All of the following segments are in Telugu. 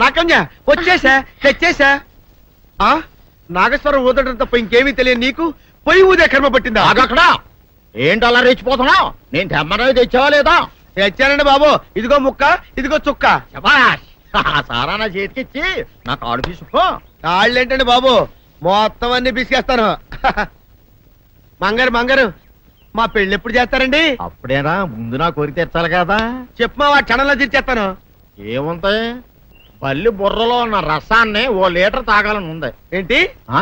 నాకన్యా వచ్చేసా తెచ్చేసా? ఆ? నాగేశ్వరం ఊదడం తప్ప ఇంకేమీ తెలియదు నీకు? పొయ్యి ఊదే కర్మ పట్టిందా? ఆగక్కడ ఏంటి అలా రెచ్చిపోతున్నావు నేను తెమ్మనవి తెచ్చావా లేదా? తెచ్చానండి బాబు. ఇదిగో ముక్క ఇదిగో చుక్క. శబాష్! సారా నా చేతికిచ్చి నా కాడు తీసుకో కాళ్ళేంటండి బాబు? మొత్తం అన్ని పిసికేస్తాను. మంగారు మంగారు మా పెళ్ళి ఎప్పుడు చేస్తారండి? అప్పుడేనా ముందు నా కోరిక తెచ్చాలి కదా. చెప్పు మా క్షణంలో తీర్చేస్తాను. ఏముంటాయి? బల్లి బుర్రలో ఉన్న రసాన్ని ఓ లీటర్ తాగాలని ఉంది. ఏంటి? ఆ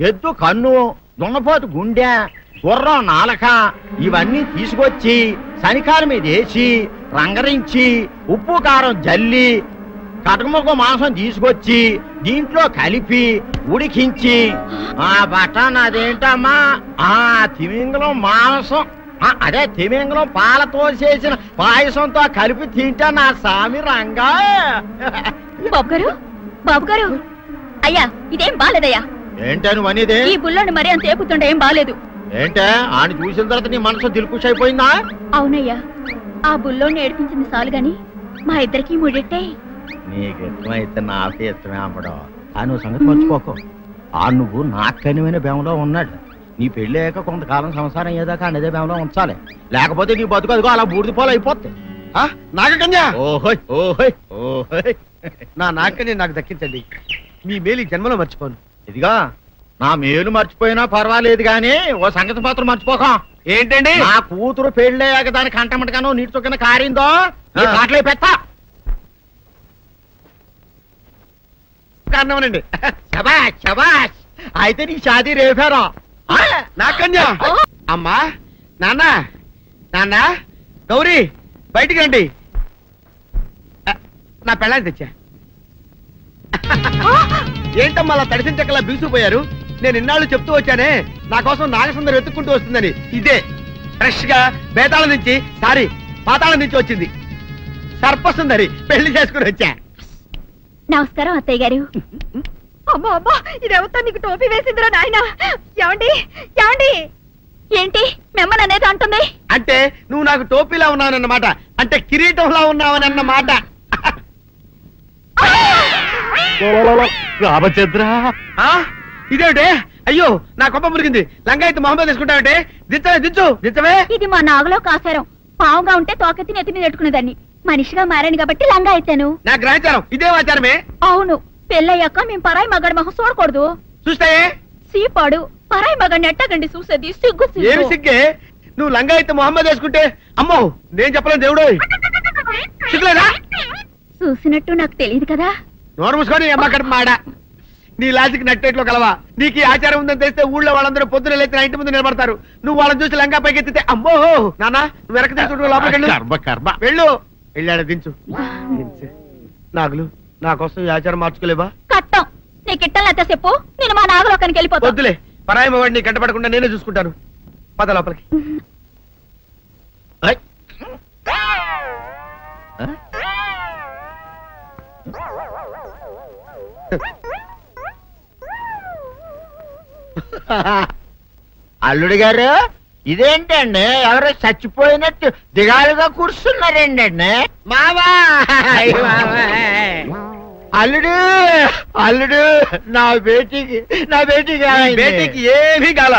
ఎద్దు కన్ను దున్నపోతు గుండె గుర్రం నాలక ఇవన్నీ తీసుకొచ్చి శనికాల మీద వేసి రంగరించి ఉప్పు కారం జల్లి కటకముఖ మాంసం తీసుకొచ్చి దీంట్లో కలిపి ఉడికించి ఆ బటన్ అదేంటమ్మా? ఆ తిమింగలం మాంసం. అదే తిమింగలం పాలతో చేసిన పాయసంతో కలిపి తింటా నా సామి రంగా. బాబు గారు బాబు గారు అయ్యా ఇదేం బాలేదయ్యా. ఏంటే నువ్వు అనేది? ఈ బుల్లోని మరీ అంత ఏపుతుండే ఏం బాలేదు. ఏంటే? ఆయన చూసిన తర్వాత నీ మనసు దిల్కుష్ అయిపోయిందా అవునయ్యా ఆ బుల్లోని ఏడిపించింది చాలు గాని మా ఇద్దరికి ముడిట్టే? నీకు ఇష్టమైతే నాకే ఇష్టమే అమ్మడం. ఆ నువ్వు సంగతి మర్చిపోకు. ఆ నువ్వు నాకు కనివైన బేమలో ఉన్నాడు. నీ అయ్యాక కొంతకాలం సంసారం ఏదాకా అనేదే బేమలో ఉంచాలి. లేకపోతే నీ బతుకు అదిగో అలా బూడిద పోలు అయిపోద్ది నాగకన్యా! ఓహోయ్ ఓహోయ్ ఓహోయ్. నా నాగకన్య నాకు దక్కించండి. మీ మేలు ఈ జన్మలో మర్చిపోను. ఇదిగా నా మేలు మర్చిపోయినా పర్వాలేదు గాని ఓ సంగతి మాత్రం మర్చిపోకం. ఏంటండి? నా కూతురు పెళ్ళయ్యాక దాని కంటమటగానో నీటి చుక్కన కారిందో. కాట్లే పెట్టా కారణమనండి? శబాష్ శబాష్ అయితే నీ షాదీ రేపారా? నాకన్యా అమ్మా! నాన్న! నాన్న! గౌరీ! బయటికి రండి. నా పెళ్ళాన్ని తెచ్చా. ఏంటమ్మా అలా తడిసిన చెక్కలా బిగుసిపోయారు నేను ఇన్నాళ్ళు చెప్తూ వచ్చానే నా కోసం నాగసుందరం వెతుక్కుంటూ వస్తుందని. ఇదే. ఫ్రెష్గా బేతాళం నుంచి సారీ పాతాళం నుంచి వచ్చింది. సర్పసుందరి పెళ్ళి చేసుకుని వచ్చా. నమస్కారం అత్తయ్య గారు. అమ్మా అమ్మా ఇదేవతో నీకు టోపీ వేసిందిరా నాయన? ఏమండి ఏమండి? ఏంటి మిమ్మల్ని అనేది అంటుంది? అంటే నువ్వు నాకు టోపీలా ఉన్నావనన్నమాట అంటే కిరీటంలా ఉన్నావనన్నమాట. రామచంద్ర! ఆ? ఇదేమిటే? అయ్యో నా కొప్ప మురిగింది. లంగా అయితే మొహమ్మద్ తీసుకుంటావంటే? దించవే దించు. దించవే. ఇది మా నాగులో కాసారం. పావుగా ఉంటే తోకెత్తి నెత్తి మీద పెట్టుకునేదాన్ని. మనిషిగా మారాను కాబట్టి లంగా అయితాను నా గ్రహచారం. ఇదే ఆచారమే. అవును. పెళ్ళయ్యాక మేము పరాయి మగాడి మొహం చూడకూడదు. చూస్తాయే సీపాడు పరాయి మగాడిని ఎట్టగండి చూసేది? సిగ్గు ఏమి సిగ్గు? నువ్వు లంగా అయితే మొహమ్మద్ వేసుకుంటే అమ్మో నేను చెప్పలేను దేవుడు సిగ్గులేదా? చూసినట్టు నాకు తెలియదు కదా. నోరు మూసుకొని అమ్మ కడుపు మాడ. నీ లాజిక్ నట్టేట్లో కలవా. నీకు ఈ ఆచారం ఉందని తెలిస్తే ఊళ్ళో వాళ్ళందరూ పొద్దున లేచి నా ఇంటి ముందు నిలబడతారు. నువ్వు వాళ్ళని చూసి లంగా పైకి ఎత్తితే అమ్మో నాన్న నువ్వు వెనక తీసుకుంటూ లోపలికి వెళ్ళు. వెళ్ళాడు దించు. దించు. నాగులు. నా కోసం ఈ ఆచారం మార్చుకోలేవా? కట్టం. నీకు ఇట్టలేత చెప్పు. నేను మా నాగలోకానికి వెళ్ళిపోతా వద్దులే. పరాయి వాడిని కంటపడకుండా నేనే చూసుకుంటాను. పద లోపలికి. అల్లుడు గారు ఇదేంటండి? ఎవరో చచ్చిపోయినట్టు దిగాలుగా కూర్చున్నారేంటండి? మావా! మావా. అల్లుడు అల్లుడు నా బేటీకి నా బేటీకి బేటీకి ఏమీ కాల.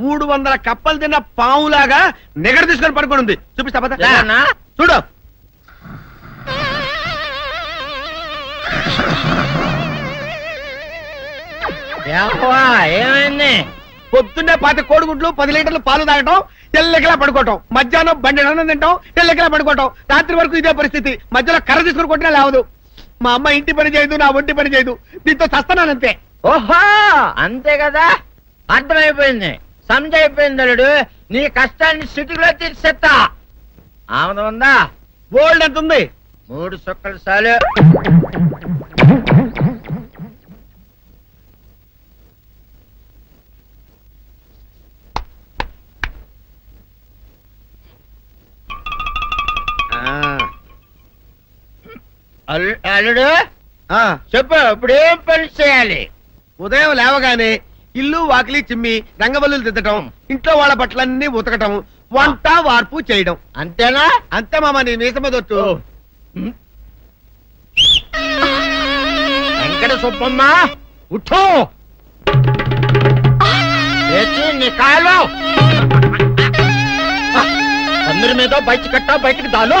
మూడు వందల కప్పలు తిన్న పావులాగా నిగడ తీసుకొని పడుకొని ఉంది. చూపిస్తా? చూడు. ఏమైంది? పొద్దున్నే పాతి కోడిగుడ్లు పది లీటర్లు పాలు తాగటం తెల్లకిలా పడుకోవటం. మధ్యాహ్నం బండి అన్నం తింటాం తెల్లకిలా పడుకోవటం. రాత్రి వరకు ఇదే పరిస్థితి. మధ్యలో కర్ర తీసుకుని కొట్టినా లేవదు. మా అమ్మ ఇంటి పని చేయదు నా ఒంటి పని చేయదు. దీంతో చస్తున్నానంతే ఓహో అంతే కదా? అర్థమైపోయింది. అయిపోయింది అల్లుడు. నీ కష్టాన్ని స్థితిలో తీర్చేస్తా. ఆమె ఉందా? గోల్డ్ ఎంత ఉంది మూడు సుక్కలు చాలు. అల్లుడు? ఆ, చెప్పు ఇప్పుడు ఏం పని చేయాలి? ఉదయం లేవగానే ఇల్లు వాకిలి చిమ్మి రంగవల్లులు దిద్దటం ఇంట్లో వాళ్ళ బట్టలన్నీ ఉతకటం వంట వార్పు చేయడం. అంతేనా? అంతే మామ నీ మీస మీద వచ్చు ఉమ్. వెంకట సుబ్బమ్మ ఉఠో! నీ కాలు అందరి మీద బయట కట్టా బయటికి దాలో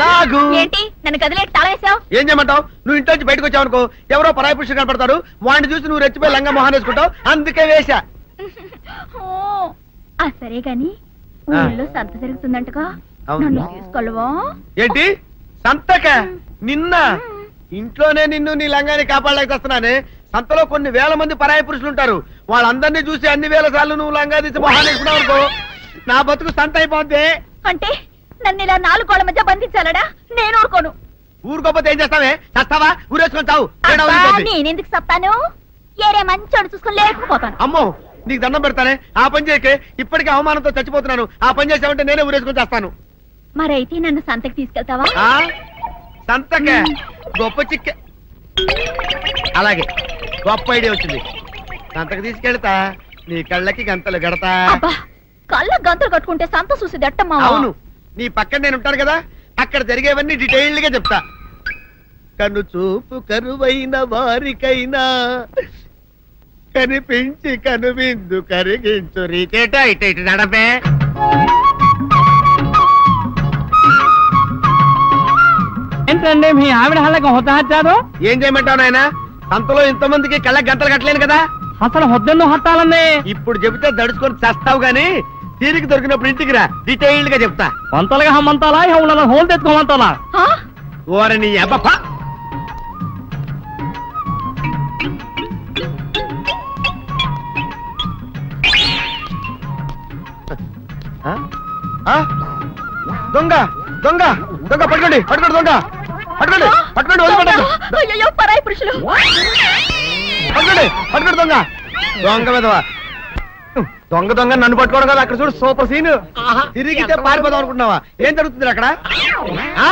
నాగు! ఏంటి? నన్ను గదిలేటి తాళ వేసావు? ఏం చేయమంటావు? నువ్వు ఇంట్లో నుంచి బయటకు వచ్చావు అనుకో ఎవరో పరాయి పురుషులు కనపడతారు. వాడిని చూసి నువ్వు రెచ్చిపోయి లంగా మొహాన్ వేసుకుంటావు. అందుకే వేశా. ఆ సరే గాని. ఊళ్ళో సంత జరుగుతుందంటగా. అవును. నన్ను తీసుకెళ్ళవా? ఏంటి? సంతక? నిన్న? ఇంట్లోనే నిన్ను నీ లంగాని కాపాడలేక వస్తున్నానే. సంతలో కొన్ని వేల మంది పరాయి పురుషులు ఉంటారు. వాళ్ళందరినీ చూసి అన్ని వేల సార్లు నువ్వు లంగా తీసి మొహాన్ వేసుకున్నావు అనుకో నా బతుకు సంత అయిపోద్ది. అంటే నన్ను ఇలా నాలుగు కోళ్ళ మధ్య బంధించాలడా? నేను ఊరుకోను. ఊరుకోపోతే ఏం చేస్తావే? చస్తావా ఊరేసుకొని చావు. నేనెందుకు చెప్తాను ఏరే మంచోడు చూసుకుని లేకపోతాను. అమ్మో నీకు దండం పెడతానే? ఆ పని చేయకే ఇప్పటికే అవమానంతో చచ్చిపోతున్నాను. ఆ పని చేసావంటే నేనే ఊరేసుకొని చేస్తాను. మరైతే నన్ను సంతకి తీసుకెళ్తావా? ఆ? సంతకే. గొప్ప చిక్క. అలాగే గొప్ప ఐడియా వచ్చింది. సంతకు తీసుకెళ్తా. నీ కళ్ళకి గంతలు గడతా. కళ్ళ గంతులు కట్టుకుంటే సంత చూసి దట్టమ్మా అవును. నీ పక్కన నేను ఉంటాను కదా అక్కడ జరిగేవన్నీ డీటెయిల్డ్గా చెప్తా. కను చూపు కరువైన వారికైనా కనిపించి కనువిందు కరిగించు రీచేట ఇట ఇటు నడపే. ఏంటండి మీ ఆవిడ హల్లకి హొత్తహచ్చారు ఏం చేయమంటావు నాయన? సంతలో ఇంతమందికి కళ్ళకి గంటలు కట్టలేను కదా. అసలు హొద్దెన్ను హత్తాలండి ఇప్పుడు చెబితే దడుచుకొని చేస్తావు గాని తీరికి దొరికినప్పుడు ఇంటికి రా. డీటెయిల్డ్గా చెప్తా. వంతలుగా హమ్మంతాలా? ఇక ఉన్న హోల్ తెచ్చుకోమంతాలా? ఓరని అబ్బప్ప? దొంగ దొంగ దొంగ పట్టుకోండి పట్టుకోండి దొంగ. పట్టుకోండి పట్టుకోండి వదిలిపెట్టండి అయ్యయ్యో, పరాయి పురుషులు. పట్టుకోండి పట్టుకోండి దొంగ. దొంగ విధవా దొంగ దొంగ నన్ను పట్టుకోవడం కదా అక్కడ చూడు సూపర్ సీన్. తిరిగితే పారిపోదాం అనుకుంటున్నావా? ఏం జరుగుతుంది అక్కడ? ఆ?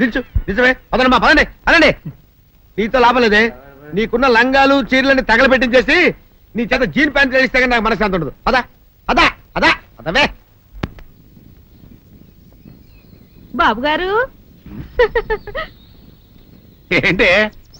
నిల్చు నిజమే. అదనమ్మా పదండి అనండి. నీతో లాభం లేదే. నీకున్న లంగాలు చీరలని తగలబెట్టించేసి నీ చేత జీన్ ప్యాంట్ వేస్తే నాకు మనశ్శాంతి ఉండదు. అదా అదా అదా అదవే బాబు గారు ఏంటి?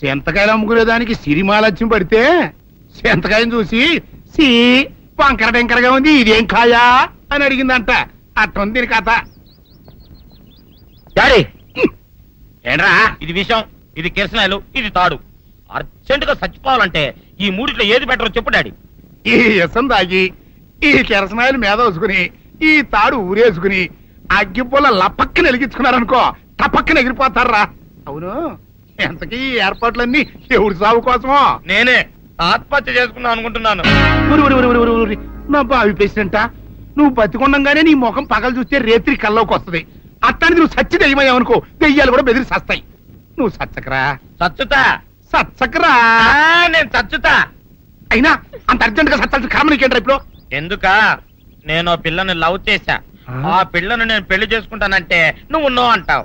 సెంతకాయలు అమ్ముకునేదానికి సిరిమాలత్యం పడితే సెంతకాయని చూసి సి వంకర టెంకరగా ఉంది ఇదేం కాయా? అని అడిగిందంట. అట్టుంది దీని కథ. డాడీ ఏంట్రా? ఇది విషం ఇది కిరసనాయలు ఇది తాడు. అర్జెంట్గా చచ్చిపోవాలంటే ఈ మూడిట్లో ఏది బెటర్ చెప్పు డాడీ. ఈ ఇసం తాగి ఈ కెరసనాయలు మీద వేసుకుని ఈ తాడు ఊరేసుకుని అగ్గిపుల్ల లపక్కన వెలిగించుకున్నారనుకో టపక్కన ఎగిరిపోతారా? అవును. ఎంతకీ ఏర్పాట్లన్నీ ఎవరి సాగు కోసమో? నేనే ఆత్మహత్య చేసుకుందాం అనుకుంటున్నాను. నా బావి పేసినంట నువ్వు బతికొండంగానే నీ ముఖం పగలు చూస్తే రేత్రి కల్లోకి వస్తది. అట్టానికి నువ్వు సచ్చి దెయ్యమయ్యావనుకో దెయ్యాలు కూడా బెదిరి సస్తాయి. నువ్వు సచ్చకరా? చచ్చుతా సచ్చకరా? ఆ, నేను చచ్చుతా అయినా అంత అర్జెంట్గా సత్తాల్సిన కర్మ నీకేంట్రా ఇప్పుడు? ఎందుక? నేను ఓ పిల్లని లవ్ చేశా. ఆ? ఆ పిల్లను నేను పెళ్ళి చేసుకుంటానంటే నువ్వు నో అంటావు.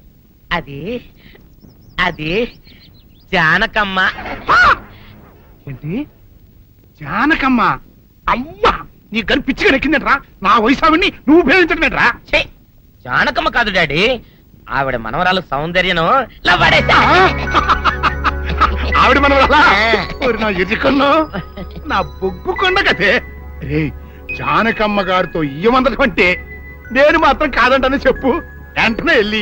అది అది జానకమ్మ! ఏంటి? జానకమ్మ? అమ్మా నీ గని పిచ్చిగా నెక్కిందంట్రా? నా వయసు ఆవిడ్ని నువ్వు ప్రేమించడమేట్రా ఛీ! జానకమ్మ కాదు డాడీ. ఆవిడ మనవరాలు సౌందర్యను. ఆవిడ మనం నా నా బొగ్గు కొండ కదే రే జానకమ్మ గారితో ఇయ్యమందడం అంటే నేను మాత్రం కాదంటనే చెప్పు. వెంటనే వెళ్ళి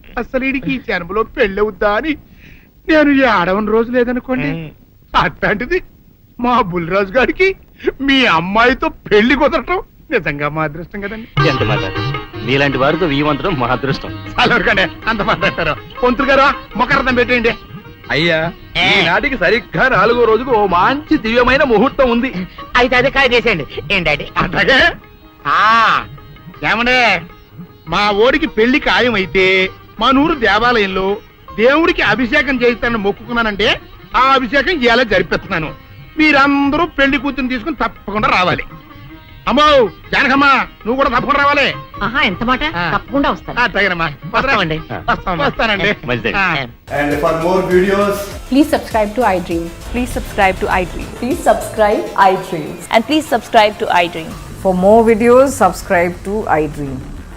అసలు ఈ జన్మలో పెళ్ళవుద్దా అని నేను ఈ ఆడవని రోజు లేదనుకోండి. అట్లాంటిది మా బుల్లిరాజు గారికి మీ అమ్మాయితో పెళ్ళి కుదరటం నిజంగా మా అదృష్టం కదండి. ఎంత మాట నీలాంటి వారితో వీయమంతరం మా అదృష్టం. చాలా వరకండి అంత మాట్లాడతారు. పొంతులు గారు మొకరదం పెట్టేయండి. అయ్యా ఏ. ఈనాటికి సరిగ్గా నాలుగో రోజుకు ఓ మంచి దివ్యమైన ముహూర్తం ఉంది. అయితే అదే కాయ చేసేయండి. ఏం డాడీ? అట్లాగే? ఆ, ఏమండే? మా ఓడికి పెళ్ళి ఖాయమైతే మా నూరు దేవాలయంలో దేవుడికి అభిషేకం చేయిస్తానని మొక్కుకున్నానంటే ఆ అభిషేకం ఇలా జరిపిస్తున్నాను. మీరందరూ పెళ్ళి కూతురు తీసుకుని తప్పకుండా రావాలి. అమ్మో జానకమ్మ నువ్వు కూడా తప్పకుండా రావాలి. ఆహా ఎంత మాట. తప్పకుండా వస్తాను. వస్తామండి. వస్తాం వస్తానండి. ఆ. And for more videos, Please subscribe to iDream. Please subscribe to iDream Please subscribe iDream. And please subscribe to iDream For more videos, subscribe to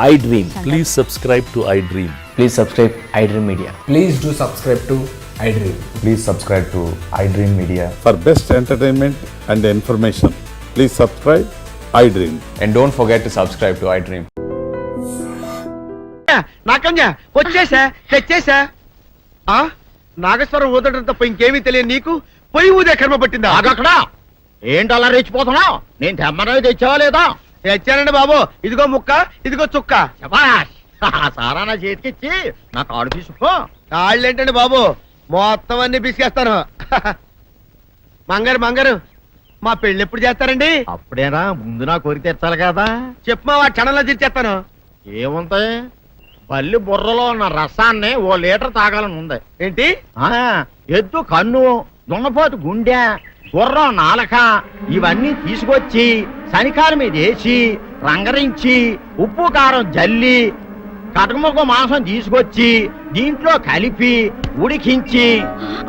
iDream please subscribe to iDream please subscribe iDream media Please do subscribe to iDream. Please subscribe to iDream Media. For best entertainment and information please subscribe iDream And don't forget to subscribe to iDream. నాకన్యా వచ్చేసా తెచ్చేసా? ఆ? నాగేశ్వరం ఊదటం తప్ప ఇంకేమీ తెలియదు నీకు? పొయ్యి ఊదే కర్మ పట్టిందా? ఆగక్కడ ఏంటి అలా రెచ్చిపోతున్నావు నేను తెమ్మనవి తెచ్చావా లేదా? తెచ్చానండి బాబు. ఇదిగో ముక్క ఇదిగో చుక్క. ఆ సారా నా చేతికిచ్చి నా కాడు తీసుకో కాళ్ళేంటండి బాబు? మొత్తం అన్ని బిసికేస్తాను మంగారు మంగారు మా పెళ్ళి ఎప్పుడు చేస్తారండి? అప్పుడేనా ముందు నా కోరిక తెచ్చాలి కదా. చెప్పు మా క్షణంలో తీర్చేస్తాను. ఏముంటాయి బల్లి బుర్రలో ఉన్న రసాన్ని ఓ లీటర్ తాగాలని ఉంది. ఏంటి? ఆ ఎద్దు కన్ను దున్నపోతు గుండె గుర్రం నాలక ఇవన్నీ తీసుకొచ్చి శనికాల మీద వేసి రంగరించి ఉప్పు కారం జల్లి కటకముక్క మాంసం తీసుకొచ్చి దీంట్లో కలిపి ఉడికించి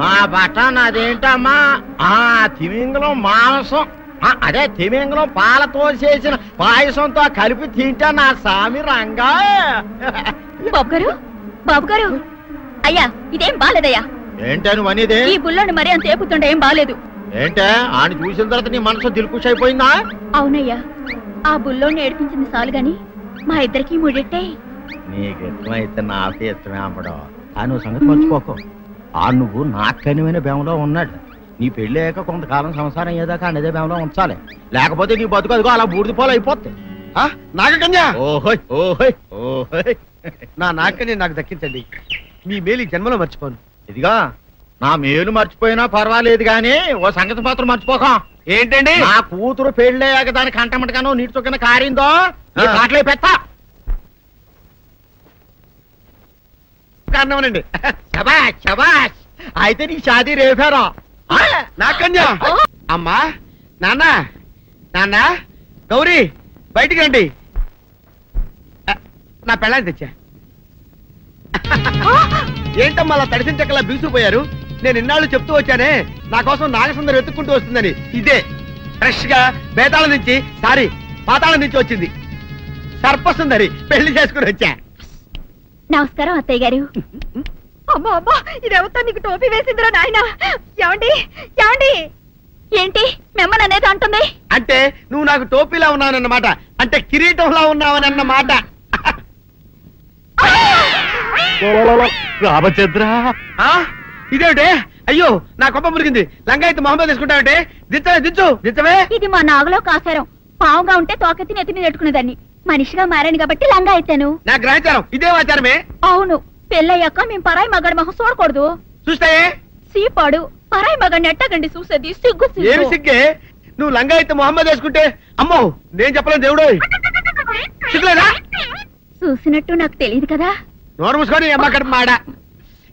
ఆ బటన్ అదేంటమ్మా? ఆ తిమింగలం మాంసం. ఆ, అదే తిమింగలం పాలతో చేసిన పాయసంతో కలిపి తింటా నా సామి రంగా. బాబు గారు బాబు గారు అయ్యా ఇదేం బాలేదయ్యా. ఏంటని నువ్వు అనేది? ఈ బుల్లోని మరీ అంత ఏపుతుండే ఏం బాలేదు. ఏంటే? ఆయన చూసిన తర్వాత నీ మనసు దిల్కుష్ అయిపోయిందా? అవునయ్యా. ఆ బుల్లోని ఏడిపించింది చాలు గాని మా ఇద్దరికి ముడిట్టే. నీకు ఇష్టమైతే నాకే ఇష్టమే అమ్మడం. ఆ నువ్వు సంగతి మర్చిపోకు. ఆ నువ్వు నాకు కనివైన బేమలో ఉన్నాడు. నీ పెళ్ళి అయ్యాక కొంతకాలం సంసారం ఏదాకా అనేదే బేమలో ఉంచాలి. లేకపోతే నీ బతుకు అదిగో అలా బూడిద పోలు అయిపోతుంది ఆ, నాగకన్యా! ఓహోయ్ ఓహోయ్ ఓహోయ్. నా నాగకన్య నాకు దక్కించండి. మీ మేలు ఈ జన్మలో మర్చిపోను. ఇదిగా నా మేలు మర్చిపోయినా పర్వాలేదు గాని ఓ సంగతి మాత్రం మర్చిపోకం. ఏంటండి? నా కూతురు పెళ్ళయ్యాక దాని కంటమటగానో నీటి చొక్కన కారిందో నీ ఆ. కాట్లే పెట్టా కారణమనండి? శబాష్ శబాష్. అయితే నీ షాదీ రేపారా. నాకన్యా అమ్మా నాన్న నాన్న గౌరీ బయటికి రండి. నా పెళ్ళాన్ని తెచ్చా. ఏంటమ్మా అలా తడిసిన చెక్కలా బిగుసిపోయారు నేను ఇన్నాళ్ళు చెప్తూ వచ్చానే నా కోసం నాగసుందరం వెతుక్కుంటూ వస్తుందని. ఇదే ఫ్రెష్గా బేతాళం నుంచి సారీ పాతాళం నుంచి వచ్చింది. సర్పసుందరి పెళ్ళి చేసుకుని వచ్చా. నమస్కారం అత్తయ్య గారు. అమ్మా అమ్మా ఇదేవతా నీకు టోపీ వేసిందిరా నాయన? ఏమండి ఏమండి? ఏంటి మిమ్మల్ని అనేది అంటుంది? అంటే నువ్వు నాకు టోపీలా ఉన్నావనన్నమాట. అంటే కిరీటంలా ఉన్నావనన్నమాట. రామచంద్ర. ఆ? ఇదేమిటే? అయ్యో నా కొప్ప మురిగింది. లంగా అయితే మొహమ్మద్ తీసుకుంటావంటే దించవే దించు దించవే ఇది మా నాగులో కాసారం. పావుగా ఉంటే తోకెత్తి నెత్తి మీద పెట్టుకునేదాన్ని. మనిషిగా మారాను కాబట్టి లంగా అయితాను నా గ్రహచారం. ఇదే ఆచారమే. అవును. పెళ్ళయ్యాక మేము పరాయి మగాడి మొహం చూడకూడదు. చూస్తాయే? సీపాడు పరాయి మగాడిని ఎట్టగండి చూసేది? సిగ్గు ఏమి సిగ్గు? సిగ్గే నువ్వు లంగా అయితే మొహమ్మద్ వేసుకుంటే అమ్మో నేను చెప్పలేను దేవుడు. సిగ్గులేదా? చూసినట్టు నాకు తెలియదు కదా. నోరు మూసుకొని అమ్మ కడుపు మాడ.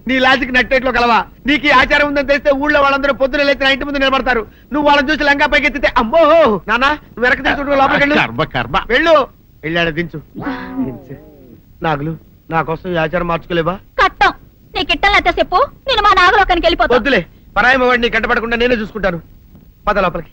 నీ లాజిక్ నట్టేట్లో కలవా? నీకు ఈ ఆచారం ఉందని తెలిస్తే ఊళ్ళో వాళ్ళందరూ పొద్దున లేచి నా ఇంటి ముందు నిలబడతారు. నువ్వు వాళ్ళని చూసి లంగా పైకి ఎత్తితే అమ్మో! నాన్న నువ్వు వెనక తీసుకుంటూ లోపలికి వెళ్ళు. వెళ్ళాడు దించు. దించు. నాగులు నా కోసం ఈ ఆచారం మార్చుకోలేవా? కట్టం. నీకు ఇట్టలేత చెప్పు. నేను మా నాగలోకానికి వెళ్ళిపోతా. వద్దులే. పరాయి వాడిని కంటపడకుండా నేనే చూసుకుంటాను. పద లోపలికి.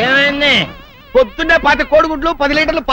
ఏమైంది? పొద్దున్నే కోడి కోడిగుడ్లు పది లీటర్లు